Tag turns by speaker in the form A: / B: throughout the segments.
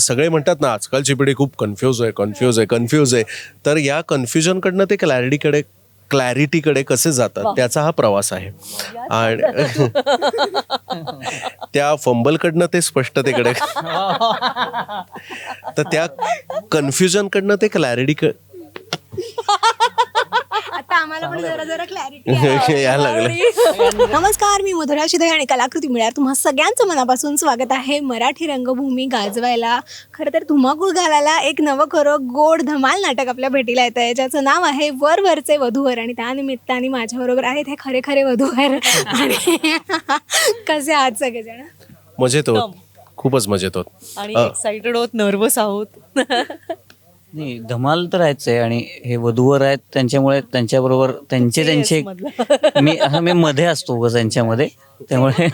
A: सगळे म्हणतात ना आजकालची पिढी खूप कन्फ्यूज आहे कन्फ्यूज आहे कन्फ्यूज आहे. तर या कन्फ्युजनकडनं ते क्लॅरिटीकडे क्लॅरिटीकडे कसे जातात त्याचा हा प्रवास आहे. आणि त्या फंबलकडनं ते स्पष्टतेकडे तर त्या कन्फ्युजनकडनं ते क्लॅरिटी
B: आता आम्हाला पण जरा जरा क्लॅरिटी
A: यायला लागलं.
B: नमस्कार मी मधुरा शिदे आणि कलाकृती मिळार तुम्हा सगळ्यांचं मनापासून स्वागत आहे. मराठी रंगभूमी गाजवायला. खरं तर धुमाकूळ घालायला एक नवं खरं गोड धमाल नाटक आपल्या भेटीला येतं आहे ज्याचं नाव आहे वर वरचे वधूवर आणि त्या निमित्ताने माझ्याबरोबर आहेत हे खरे खरे वधूवर. आणि कसे आहात सगळेजण?
A: मजेत होत खूपच मजेत होत
C: आणि एक्साइटेड आहोत नर्वस आहोत.
D: नाही धमाल तर आहेच आहे आणि हे वधूवर आहेत त्यांच्यामुळे त्यांच्याबरोबर त्यांचे त्यांचे मी हा मी मध्ये असतो उगाच त्यांच्यामध्ये. त्यामुळे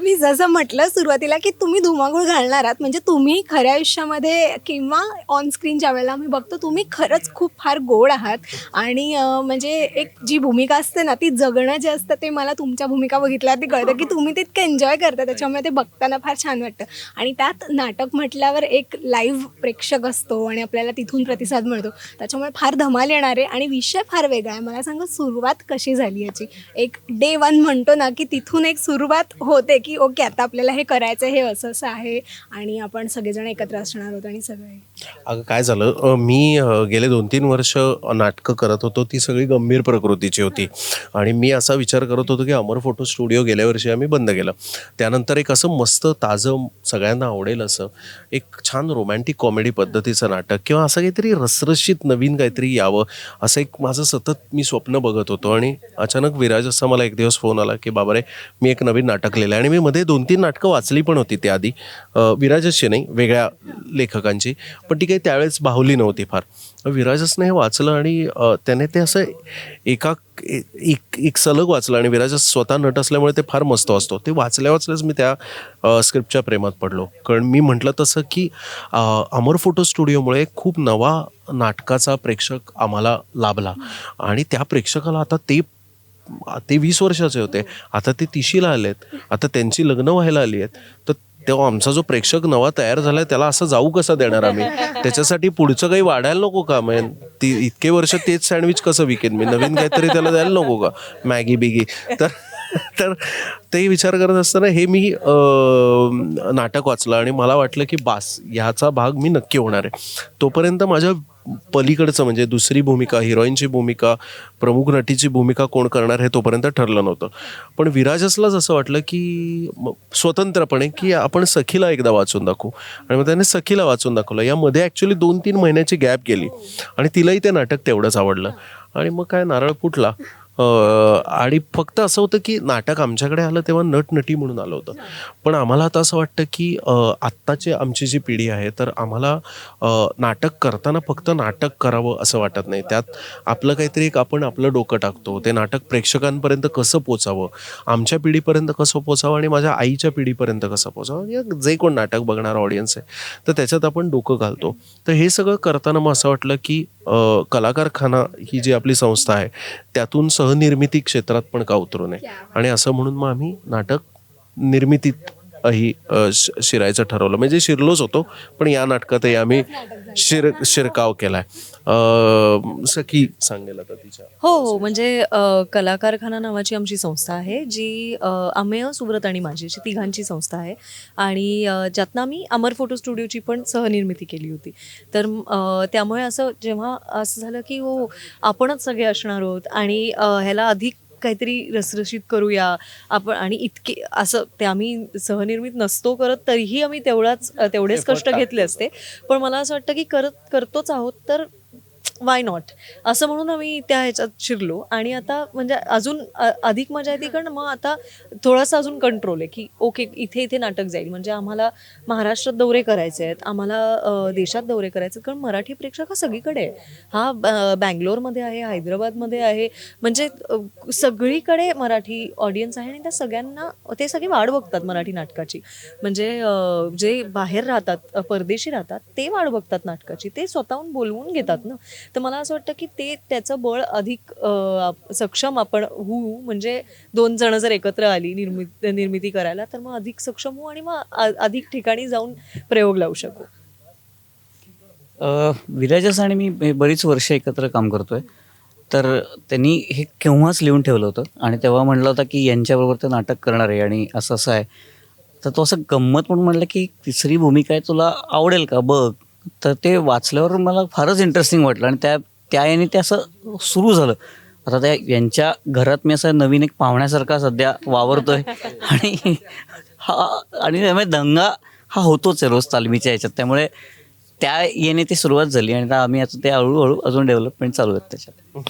B: मी जसं म्हटलं सुरुवातीला की तुम्ही धुमाकूळ घालणार आहात म्हणजे तुम्ही खऱ्या आयुष्यामध्ये किंवा ऑन स्क्रीनच्या वेळेला मी बघतो तुम्ही खरंच खूप फार गोड आहात. आणि म्हणजे एक जी भूमिका असते ना ती जगणं जे असतं ते मला तुमच्या भूमिका बघितल्या ते कळतं की तुम्ही तितकं एन्जॉय करता त्याच्यामुळे ते बघताना फार छान वाटतं. आणि त्यात नाटक म्हटल्यावर एक लाईव्ह प्रेक्षक असतो आणि आपल्याला तिथून प्रतिसाद मिळतो. त्याच्यामुळे फार धमाल येणार आहे आणि विषय फार वेगळा आहे. मला सांगा सुरुवात कशी झाली याची? एक डे वन म्हणतो ना की तिथून एक सुरुवात होते की ओके आता आपल्याला हे करायचं हे असं असं आहे आणि आपण सगळेजण एकत्र असणार आहोत आणि सगळे.
A: अगं काय झालं? मी गेले दोन तीन वर्ष नाटकं करत होतो. ती सगळी गंभीर प्रकृतीची होती. आणि मी असा विचार करत होतो की अमर फोटो स्टुडिओ गेल्या वर्षी आम्ही बंद केलं. त्यानंतर एक असं मस्त ताजं सगळ्यांना आवडेल असं एक छान रोमॅन्टिक कॉमेडी पद्धतीचं नाटक किंवा असं काहीतरी रसरशीत नवीन काहीतरी यावं असं एक माझं सतत मी स्वप्न बघत होतो. आणि अचानक विराज असा मला एक दिवस फोन आला की बाबा रे मी एक नवीन नाटक लिहिलं आहे आणि मी मध्ये दोन तीन नाटकं वाचली पण होती त्याआधी. विराजसची नाही वेगळ्या लेखकांची. पण ती काही त्यावेळेस बाहुली नव्हती फार. विराजसने हे वाचलं आणि त्याने ते असं एका एक एक सलग वाचलं आणि विराजस स्वतः नट असल्यामुळे ते फार मस्त असतो ते वाचल्या वाचल्याच मी त्या स्क्रिप्टच्या प्रेमात पडलो. कारण मी म्हटलं तसं की अमर फोटो स्टुडिओमुळे खूप नवा नाटकाचा प्रेक्षक आम्हाला लाभला. आणि त्या प्रेक्षकाला आता ते ते वीस वर्षाचे होते. आता ते तिशीला आलेत. आता त्यांची लग्न व्हायला आली आहेत. तर तेव्हा आमचा जो प्रेक्षक नवा तयार झालाय त्याला असं जाऊ कसा देणार आम्ही? त्याच्यासाठी पुढचं काही वाढायला नको का? म्हणजे ती इतके वर्ष तेच सँडविच कसं विकेन? मी नवीन काहीतरी त्याला द्यायला नको का? मॅगी बिगी. तर तर ते विचार करत असताना हे मी नाटक वाचलं आणि मला वाटलं की बास ह्याचा भाग मी नक्की होणार आहे. तोपर्यंत माझ्या पलीकडचं म्हणजे दुसरी भूमिका हिरोईनची भूमिका प्रमुख नटीची भूमिका कोण करणार हे तोपर्यंत ठरलं नव्हतं. पण विराजसलाच असं वाटलं की स्वतंत्रपणे की आपण सखीला एकदा वाचून दाखवू. आणि मग त्याने सखीला वाचून दाखवलं. यामध्ये ॲक्च्युली दोन तीन महिन्याची गॅप गेली. आणि तिलाही ते नाटक तेवढंच आवडलं. आणि मग काय नारळ फुटला. आणि फक्त असं होतं की नाटक आमच्याकडे आलं तेव्हा नटनटी म्हणून आलं होतं. पण आम्हाला आता असं वाटतं की आत्ताची आमची जी पिढी आहे तर आम्हाला नाटक करताना फक्त नाटक करावं असं वाटत नाही. त्यात आपलं काहीतरी एक आपण आपलं डोकं टाकतो. ते नाटक प्रेक्षकांपर्यंत कसं पोचावं? आमच्या पिढीपर्यंत कसं पोचावं? आणि माझ्या आईच्या पिढीपर्यंत कसं पोचावं? या जे कोण नाटक बघणारा ऑडियन्स आहे तर त्याच्यात आपण डोकं घालतो. तर हे सगळं करताना मग असं वाटलं की अं, कलाकारखाना ही जी आपली संस्था आहे त्यातून सहनिर्मिती क्षेत्रात पण का उतरू नये? आणि असं म्हणून मग आम्ही नाटक निर्मितीत ही शिरायचं ठरवलं. म्हणजे शिरलोच होतो पण या नाटकातही आम्ही शिर शिरकाव केलाय. सखी सांगेल आता तिच्या.
C: हो हो. म्हणजे कलाकारखाना नावाची आमची संस्था आहे जी अमेय सुब्रत आणि माझी अशी तिघांची संस्था आहे. आणि ज्यातनं आम्ही अमर फोटो स्टुडिओची पण सहनिर्मिती केली होती. तर त्यामुळे असं जेव्हा असं झालं की हो आपणच सगळे असणार आहोत आणि ह्याला अधिक काहीतरी रसरशीत करूया. आपण आणि इतके असं ते आम्ही सहनिर्मित नसतो करत तरीही आम्ही तेवढाच तेवढेच कष्ट घेतले असते. पण मला असं वाटतं की करत करतोच आहोत तर वाय नॉट असं म्हणून आम्ही त्या ह्याच्यात शिरलो. आणि आता म्हणजे अजून अधिक मजा येते कारण मग आता थोडासा अजून कंट्रोल आहे की ओके इथे इथे नाटक जाईल. म्हणजे आम्हाला महाराष्ट्रात दौरे करायचे आहेत आम्हाला देशात दौरे करायचे आहेत. कारण मराठी प्रेक्षक हा सगळीकडे आहे. हा ब- बँगलोरमध्ये आहे हैदराबादमध्ये आहे. म्हणजे सगळीकडे मराठी ऑडियन्स आहे आणि त्या सगळ्यांना ते सगळे वाढ बघतात मराठी नाटकाची. म्हणजे जे बाहेर राहतात परदेशी राहतात ते वाढ बघतात नाटकाची. ते स्वतःहून बोलवून घेतात ना. तर मला असं वाटतं की ते त्याचं बळ अधिक सक्षम आपण होऊ. म्हणजे दोन जण जर एकत्र आली निर्मित निर्मिती करायला तर मग अधिक सक्षम होऊ आणि मग अधिक ठिकाणी जाऊन प्रयोग लावू शकू.
D: विराजस आणि मी बरीच वर्ष एकत्र काम करतोय. तर त्यांनी हे केव्हाच लिहून ठेवलं होतं. आणि तेव्हा म्हटलं होतं की यांच्याबरोबर ते नाटक करणार आहे आणि असं असं आहे. तर तो असं गंमत म्हणून म्हणलं की तिसरी भूमिका आहे तुला आवडेल का? बघ. तर ते वाचल्यावर मला फारच इंटरेस्टिंग वाटलं. आणि त्या त्या याने ते असं सुरू झालं. आता त्या यांच्या घरात मी असं नवीन एक पाहुण्यासारखा सध्या वावरतोय. आणि हा आणि त्यामुळे दंगा हा होतोच आहे रोज तालमीच्या ह्याच्यात त्यामुळे त्या येणे ती सुरुवात झाली. आणि आम्ही आता ते हळूहळू अजून डेव्हलपमेंट चालू आहेत त्याच्यात.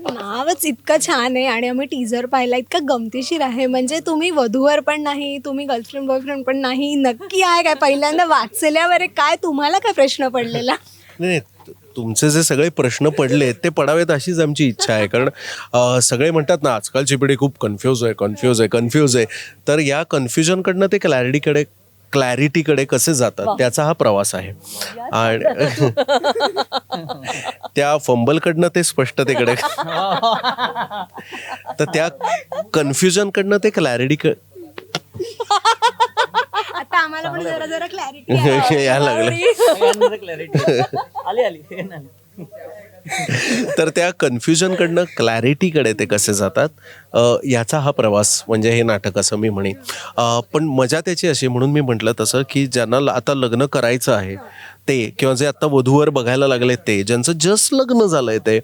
B: नावच इतकं छान आहे आणि आम्ही टीजर पाहिला इतका गमतीशीर आहे. म्हणजे तुम्ही वधूवर पण नाही तुम्ही गर्लफ्रेंड बॉयफ्रेंड पण नाही नक्की आहे काय? पहिल्यांदा वाचल्यावर काय तुम्हाला काय प्रश्न पडलेला?
A: नाही तुमचे जे सगळे प्रश्न पडले ते पडावेत अशीच आमची इच्छा आहे. कारण सगळे म्हणतात ना आजकालची पिढी खूप कन्फ्यूज आहे कन्फ्यूज आहे कन्फ्यूज आहे. तर या कन्फ्युजनकडनं ते क्लॅरिटीकडे क्लॅरिटीकडे कसे जातात त्याचा हा प्रवास आहे. आणि त्या फंबलकडनं ते स्पष्टतेकडे. तर त्या कन्फ्युजनकडनं ते क्लॅरिटी
B: आता आम्हाला पण जरा जरा क्लॅरिटी
A: यायला लागलं.
D: आली आली.
A: तर त्या कन्फ्युजनकडनं क्लॅरिटीकडे ते कसे जातात? याचा हा प्रवास म्हणजे हे नाटक असं मी म्हणेन. पण मजा त्याची अशी म्हणून मी म्हटलं तसं की ज्यांना आता लग्न करायचं आहे ते किंवा जे आता वधूवर बघायला लागले ते ज्यांचं जस्ट लग्न झालंय ते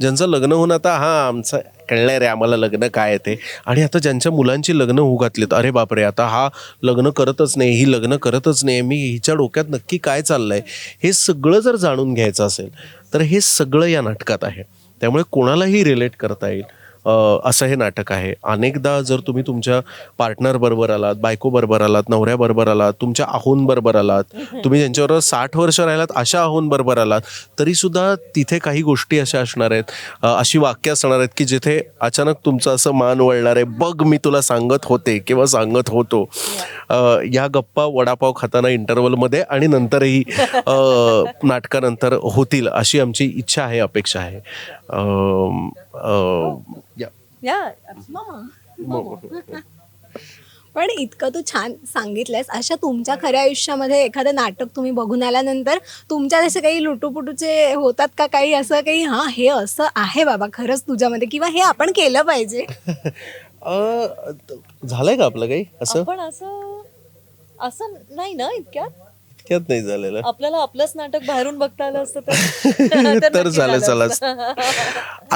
A: ज्यांचं लग्न होऊन आता हा आमचं कळलंय रे आम्हाला लग्न काय आहे ते. आणि आता ज्यांच्या मुलांची लग्न होऊ घातलीत अरे बापरे आता हा लग्न करतच नाही ही लग्न करतच नाही मी हिच्या डोक्यात नक्की काय चाललंय हे सगळं जर जाणून घ्यायचं असेल तर हे सगळं या नाटकात आहे. त्यामुळे कोणालाही रिलेट करता येईल. असं हे नाटक आहे. अनेकदा जर तुम्ही तुमच्या पार्टनर बरोबर आलात बायको बरोबर आलात नवऱ्या बरोबर आलात तुमच्या आहोन बरोबर आलात तुम्ही ज्यांच्याबरोबर साठ वर्ष राहिलात अशा आहोन बरोबर आलात तरी सुद्धा तिथे काही गोष्टी अशा असणार आहेत. अशी वाक्य असणार आहेत की जिथे अचानक तुमचं असं मान वळणार आहे बघ मी तुला सांगत होते किंवा सांगत होतो. या गप्पा वडापाव खाताना इंटरवलमध्ये आणि नंतरही नाटकानंतर होतील अशी आमची इच्छा आहे अपेक्षा आहे. या.
B: पण इतकं तू छान सांगितलंयस. अशा तुमच्या खऱ्या आयुष्यामध्ये एखादं नाटक तुम्ही बघून आल्यानंतर तुमच्यात असे काही लुटूपुटूचे होतात का? काही असं काही हां हे असं आहे बाबा खरंच तुझ्यामध्ये किंवा हे आपण केलं पाहिजे.
A: अ, झालंय का आपलं काही असं?
C: आपण असं असं नाही ना इतक्यात?
A: इतक्यात नाही झालेलं.
C: आपल्याला आपलंच नाटक बाहेरून बघता आलं असतं तर
A: झालं
C: झालं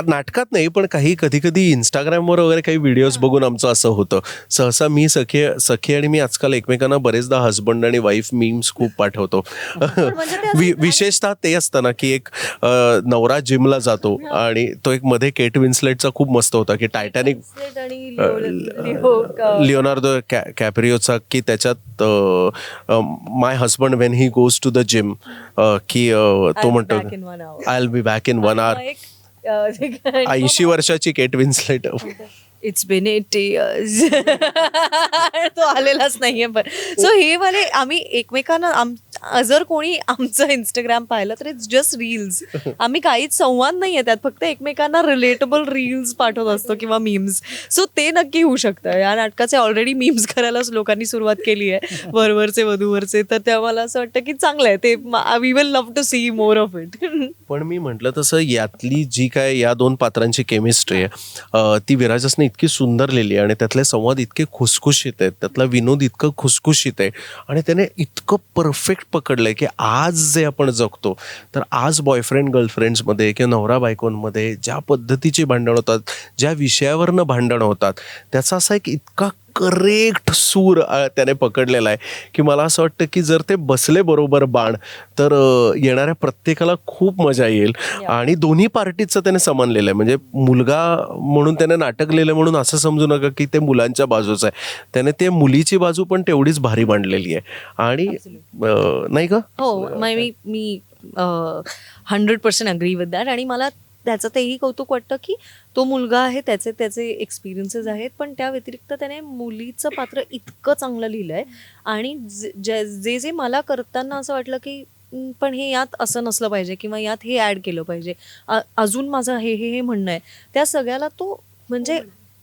A: नाटकात नाही पण काही कधी कधी इंस्टाग्रामवर वगैरे काही व्हिडिओज बघून आमचं असं होतं. सहसा मी सखी सखी आणि मी आजकाल एकमेकांना बरेचदा हस्बंड आणि वाईफ मीम्स खूप पाठवतो.
C: म्हणजे
A: विशेषतः ते असतं ना की एक नवरा जिमला जातो आणि तो एक मध्ये केट विन्सलेटचा खूप मस्त होता की टायटॅनिक लिओनार्दो कॅप्रिओचा की त्याच्यात my husband when he goes to the gym की तो
C: I'll be
A: म्हणतो
C: back in one hour.
A: I be back in one hour ऐंशी वर्षाची Kate Winslet
C: it's been eight years तो आलेलाच नाहीये पण सो हे वाले आम्ही एकमेकांना आम जर कोणी आमचं इंस्टाग्राम पाहिलं तर इट्स जस्ट रील्स आम्ही काहीच संवाद नाहीये त्यात फक्त एकमेकांना रिलेटेबल रील्स पाठवत असतो किंवा मीम्स सो ते नक्की होऊ शकतं. या नाटकाचे ऑलरेडी मीम्स करायलाच लोकांनी सुरुवात केली आहे. वरवरचे वधूवरचे. तर ते मला असं वाटतं की चांगलं आहे. ते we will love to see more of it
A: पण मी म्हटलं तसं यातली जी काय या दोन पात्रांची केमिस्ट्री आहे ती विराजसने इतकी सुंदर लिहिली आहे आणि त्यातले संवाद इतके खुसखुशीत आहेत त्यातला विनोद इतकं खुसखुशीत आहे आणि त्याने इतकं परफेक्ट पकडलंय की आज जे आपण जगतो तर आज बॉयफ्रेंड गर्लफ्रेंड्समध्ये किंवा नवरा बायकोंमध्ये ज्या पद्धतीची भांडण होतात ज्या विषयावरनं भांडण होतात त्याचा असा एक इतका करेक्ट सूर त्याने पकडलेला आहे. की मला असं वाटतं की जर ते बसले बरोबर बाण तर येणाऱ्या प्रत्येकाला खूप मजा येईल. आणि दोन्ही पार्टीचं त्याने समनलेलं आहे. म्हणजे मुलगा म्हणून त्याने नाटक लिहिलं म्हणून असं समजू नका की ते मुलांच्या बाजूचं आहे. त्याने ते मुलीची बाजू पण तेवढीच भारी मांडलेली आहे. आणि नाही का?
C: हो मी hundred percent agree with that आणि मला त्याचं तेही कौतुक वाटतं की तो मुलगा आहे त्याचे त्याचे एक्सपिरियन्सेस आहेत पण त्या व्यतिरिक्त त्याने मुलीचं पात्र इतकं चांगलं लिहिलं आहे आणि जे जे- जे मला करताना असं वाटलं की "हं, पण हे यात असं नसलं पाहिजे किंवा यात हे ॲड केलं पाहिजे. अजून माझं हे हे हे म्हणणं आहे. त्या सगळ्याला तो म्हणजे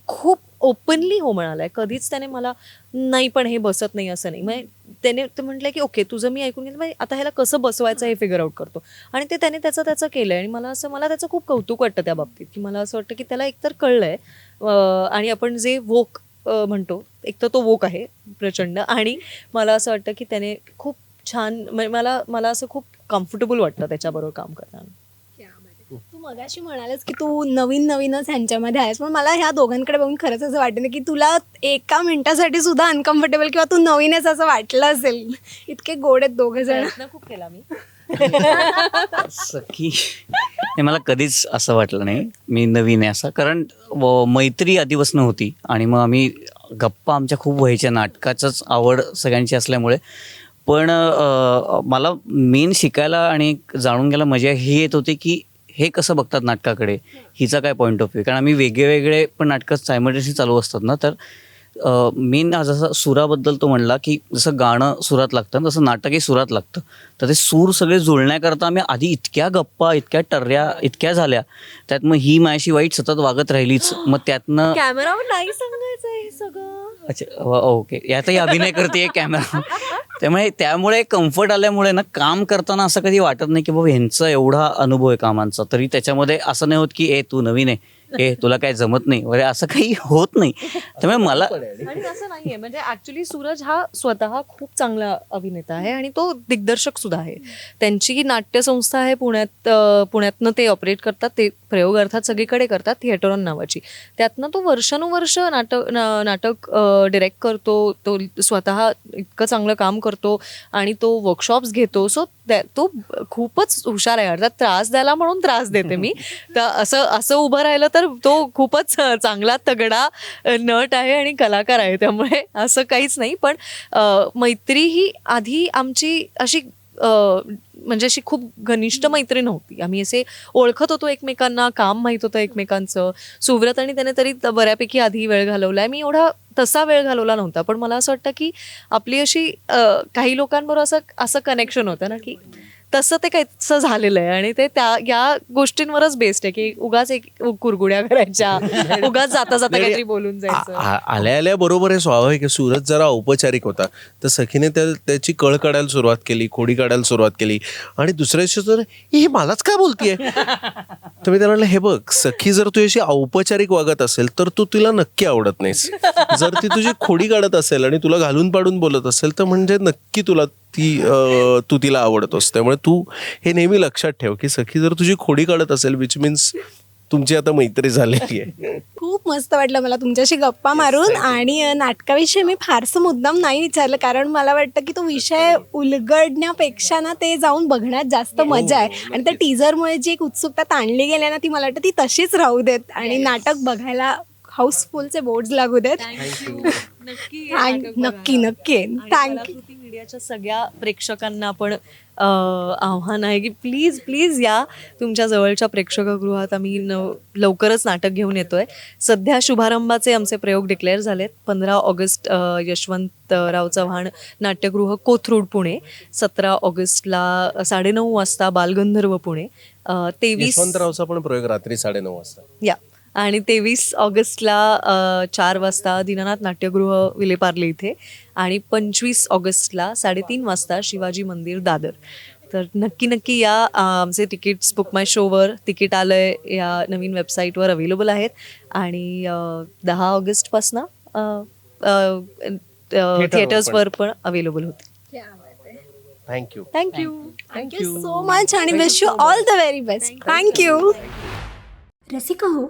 C: खूप ओपनली हो म्हणालाय. कधीच त्याने मला नाही पण हे बसत नाही असं नाही. म्हणजे त्याने ते म्हटलं की ओके तुझं मी ऐकून घेतलं आता ह्याला कसं बसवायचं हे फिगर आउट करतो. आणि ते त्याने त्याचं त्याचं केलंय आणि मला असं मला त्याचं खूप कौतुक वाटतं त्या बाबतीत की मला असं वाटतं की त्याला एकतर कळलंय आणि आपण जे वोक म्हणतो एक तर तो वोक आहे प्रचंड आणि मला असं वाटतं की त्याने खूप छान म्हणजे मला मला असं खूप कम्फर्टेबल वाटतं त्याच्याबरोबर काम करताना.
B: तू मगाशी म्हणालस की तू नवीन नवीनच ह्यांच्यामध्ये आहेस. पण मला ह्या दोघांकडे बघून खरंच असं वाटतं की तुला एका मिनिटासाठी सुद्धा अनकम्फर्टेबल किंवा तू नवीन आहेस असं वाटलं असेल. इतके गोड आहेत दोघं जण.
C: खूप केला मी.
D: सखी हे मला कधीच असं वाटलं नाही मी नवीन आहे असं. कारण व- मैत्री आधीपासून होती आणि मग आम्ही गप्पा आमच्या खूप व्हायच्या. नाटकाचंच आवड सगळ्यांची असल्यामुळे. पण मला मेन शिकायला आणि जाणून घ्यायला मजा ही येत होती की हे कसं बघतात नाटकाकडे? हिचा काय पॉईंट ऑफ व्ह्यू कारण आम्ही वेगळे वेगळे पण नाटकं सायमल्टेनियसली चालू असतात ना तर मेन जसं सुराबद्दल तो म्हणला की जसं गाणं सुरात लागतं तसं नाटकही सुरात लागतं. तर ते सूर सगळे जुळण्याकरता आम्ही आधी इतक्या गप्पा इतक्या टर्या इतक्या झाल्या. त्यात मग ही माझ्याशी वाईट सतत वागत राहिलीच. मग त्यातनं
C: कॅमेरावर नाही सांगायचं हे सगळं.
D: अच्छा ओके. यातही अभिनय करते कॅमेरा त्यामुळे त्यामुळे कम्फर्ट आल्यामुळे ना काम करताना असं कधी वाटत नाही की बाबा ह्यांचा एवढा अनुभव आहे कामांचा. तरी त्याच्यामध्ये असं नाही होत की ए तू नवीन आहे. ए तुला काय जमत नाही? वगैरे असं काही होत नाही. त्यामुळे मला
C: आणि असं नाहीये. म्हणजे ऍक्च्युली सूरज हा स्वतः खूप चांगला अभिनेता आहे आणि तो दिग्दर्शक सुद्धा आहे. त्यांची नाट्यसंस्था आहे पुण्यात अं, पुण्यातनं ते ऑपरेट करतात ते प्रयोग अर्थात सगळीकडे करतात थिएटरॉन नावाची. त्यातनं तो वर्षानुवर्ष नाटक ना- नाटक डिरेक्ट करतो तो स्वतः इतकं चांगलं काम करतो आणि तो वर्कशॉप्स घेतो. सो तो खूपच हुशार आहे. अर्थात त्रास द्यायला म्हणून त्रास देते मी. तर असं असं उभं राहिलं तर तो खूपच चांगला तगडा नट आहे आणि कलाकार आहे. त्यामुळे असं काहीच नाही. पण मैत्री ही आधी आमची अशी म्हणजे अशी खूप घनिष्ठ मैत्री नव्हती आम्ही असे ओळखत होतो एकमेकांना काम माहीत होतं एकमेकांचं. सुव्रत आणि त्याने तरी बऱ्यापैकी आधी वेळ घालवलाय. मी एवढा तसा वेळ घालवला नव्हता. पण मला असं वाटतं की आपली अशी काही लोकांबरोबर असं असं कनेक्शन होतं ना की तसं ते काहीच झालेलं आहे आणि ते त्या या गोष्टींवरच बेस्ट आहे की उगाच एक कुरगुड्या करायच्या उगाच जाता जाता काहीतरी बोलून जायचं.
A: आल्या आल्या बरोबर आहे स्वाभाविक आहे. सूरज जरा औपचारिक होता. तर सखीने त्या त्याची कळ काढायला सुरुवात केली खोडी काढायला सुरुवात केली. आणि दुसऱ्या दिवशी तर हे मलाच काय बोलतीये? तर मी त्याला म्हटलं हे बघ सखी जर तू अशी औपचारिक वागत असेल तर तू तिला नक्की आवडत नाहीस. जर ती तुझी खोडी काढत असेल आणि तुला घालून पाडून बोलत असेल तर म्हणजे नक्की तुला ती तू तिला आवडतोस. त्यामुळे तू हे नेहमी लक्षात ठेव की सखी जर तुझी खोडी काढत असेल विच मीन्स तुमची आता मैत्री झालेली आहे.
B: खूप मस्त वाटलं मला तुमच्याशी गप्पा मारून आणि नाटकाविषयी मी फारसं मुद्दाम नाही विचारलं कारण मला वाटतं की तो विषय उलगडण्यापेक्षा ना ते जाऊन बघण्यात जास्त मजा आहे. आणि त्या टीजरमुळे जी एक उत्सुकता ताणली गेली ना ती मला वाटतं ती तशीच राहू देत. आणि नाटक बघायला हाऊसफुलचे बोर्ड्स लागू देत.
C: नक्की
B: नक्की नक्की. थँक्यू
C: मीडियाच्या सगळ्या प्रेक्षकांना आपण आव्हान आहे की प्लीज प्लीज या तुमच्या जवळच्या प्रेक्षकगृहात. आम्ही न लवकरच नाटक घेऊन येतोय. सध्या शुभारंभाचे आमचे प्रयोग डिक्लेअर झालेत. पंधरा ऑगस्ट यशवंतराव चव्हाण नाट्यगृह कोथरूड पुणे. सतरा ऑगस्टला साडेनऊ वाजता बालगंधर्व पुणे. तेवीस
A: यशवंतरावचा पण प्रयोग रात्री साडेनऊ वाजता.
C: या. आणि तेवीस ऑगस्टला चार वाजता दीनानाथ नाट्यगृह विलेपार्ले इथे आणि पंचवीस ऑगस्टला साडेतीन वाजता शिवाजी मंदिर दादर तर नक्की नक्की या आमचे तिकीट्स बुक माय शोवर तिकीट आलंय या नवीन वेबसाईटवर अवेलेबल आहेत आणि दहा ऑगस्टपासनं थिएटर्सवर पण अवेलेबल होते
A: thank you
C: thank you
B: thank you so much आणि wish you all the very best thank you
E: Rasika हो